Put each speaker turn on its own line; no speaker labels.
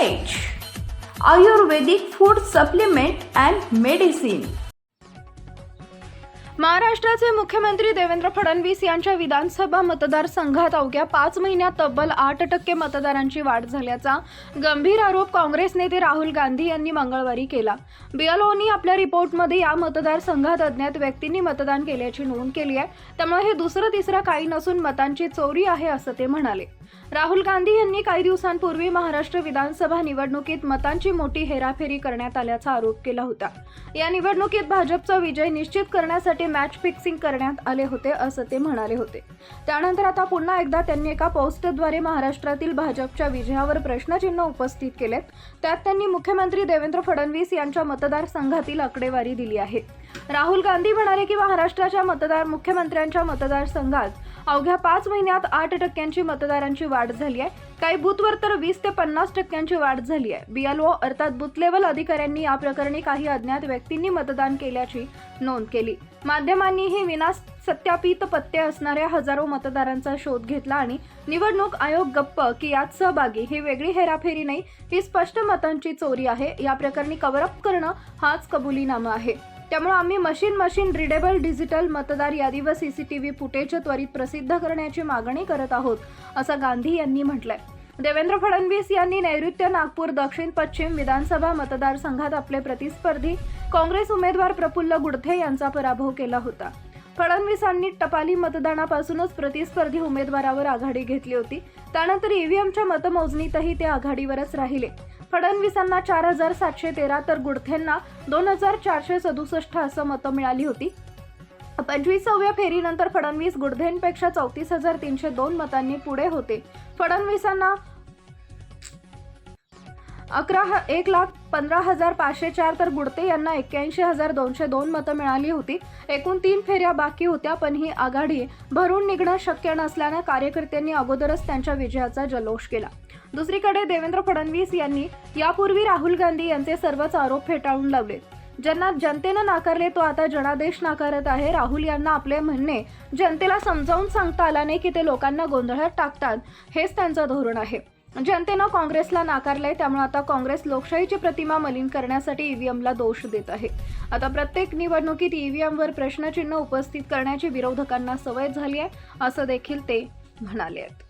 Ayurvedic food supplement and medicine
महाराष्ट्राचे मुख्यमंत्री देवेंद्र फडणवीस यांच्या विधानसभा मतदारसंघात अवघ्या पाच महिन्यात तब्बल आठ टक्के मतदारांची वाढ झाल्याचा गंभीर आरोप काँग्रेस नेते राहुल गांधी यांनी मंगळवारी केला. बियालोनी आपल्या रिपोर्टमध्ये या मतदारसंघात अज्ञात व्यक्तींनी मतदान केल्याची नोंद केली आहे. त्यामुळे हे दुसरं तिसरं काही नसून मतांची चोरी आहे असं ते म्हणाले. राहुल गांधी यांनी काही दिवसांपूर्वी महाराष्ट्र विधानसभा निवडणुकीत मतांची मोठी हेराफेरी करण्यात आल्याचा आरोप केला होता. या निवडणुकीत भाजपचा विजय निश्चित करण्यासाठी मॅच फिक्सिंग करण्यात आले होते असं ते म्हणाले होते. त्यानंतर आता पुन्हा एकदा त्यांनी एका पोस्टद्वारे महाराष्ट्रातील भाजपच्या विजयावर प्रश्नचिन्ह उपस्थित केलेत. त्यात त्यांनी मुख्यमंत्री देवेंद्र फडणवीस यांच्या मतदारसंघातील आकडेवारी दिली आहे. राहुल गांधी म्हणाले की महाराष्ट्राच्या मतदार मुख्यमंत्र्यांच्या मतदारसंघात अवघ्या पाच महिन्यात आठ टक्क्यांची मतदारांची वाढ झाली आहे. काही बूथवर तर वीस ते पन्नास टक्क्यांची वाढ झाली आहे. बीएलओ अर्थात बूथ लेवल अधिकाऱ्यांनी या प्रकरणी काही अज्ञात व्यक्तींनी मतदान केल्याची नोंद केली. माध्यमांनीही विना सत्यापित पत्ते असणाऱ्या हजारो मतदारांचा शोध घेतला आणि निवडणूक आयोग गप्प की यात सहभागी ही वेगळी हेराफेरी नाही ही स्पष्ट मतांची चोरी आहे. या प्रकरणी कव्हरअप करणं हाच कबुलीनामा आहे. त्यामुळे आम्ही मशीन मशीन रिडेबल डिजिटल मतदार यादी व सीसीटीव्ही फुटेज त्वरित प्रसिद्ध करण्याची मागणी करत आहोत असं गांधी यांनी म्हटलंय. देवेंद्र फडणवीस यांनी नैऋत्य नागपूर दक्षिण पश्चिम विधानसभा मतदारसंघात आपले प्रतिस्पर्धी काँग्रेस उमेदवार प्रफुल्ल गुडथे यांचा पराभव केला होता. फडणवीसांनी टपाली मतदानापासूनच प्रतिस्पर्धी उमेदवारावर आघाडी घेतली होती. त्यानंतर ईव्हीएमच्या मतमोजणीतही ते आघाडीवरच राहिले. फडणवीसांना चार हजार सातशे तेरा तर गुडथेंना दोन हजार चारशे सदुसष्ट असं मतं मिळाली होती. पंचवीसाव्या फेरीनंतर फडणवीस गुडधेंपेक्षा चौतीस हजार तीनशे दोन मतांनी पुढे होते. फडणवीसांना अकरा ह- एक लाख पंधरा हजार पाचशे चार तर गुडते यांना एक्क्याऐंशी हजार दोनशे दोन मतं मिळाली होती. एकूण तीन फेऱ्या बाकी होत्या पण ही आघाडी भरून निघणं शक्य नसल्यानं कार्यकर्त्यांनी अगोदरच त्यांच्या विजयाचा जल्लोष केला. दुसरीकडे देवेंद्र फडणवीस यांनी यापूर्वी राहुल गांधी यांचे सर्वच आरोप फेटाळून लावले. ज्यांना जनतेनं नाकारले तो आता जनादेश नाकारत आहे. राहुल यांना आपले म्हणणे जनतेला समजावून सांगता आला नाही की ते लोकांना गोंधळात टाकतात. हेच त्यांचं धोरण आहे. जनतेनं काँग्रेसला नाकारलंय त्यामुळे आता काँग्रेस लोकशाहीची प्रतिमा मलिन करण्यासाठी ईव्हीएमला दोष देत आहे. आता प्रत्येक निवडणुकीत ईव्हीएमवर प्रश्नचिन्ह उपस्थित करण्याची विरोधकांना सवय झाली आहे असं देखील ते म्हणाले आहेत.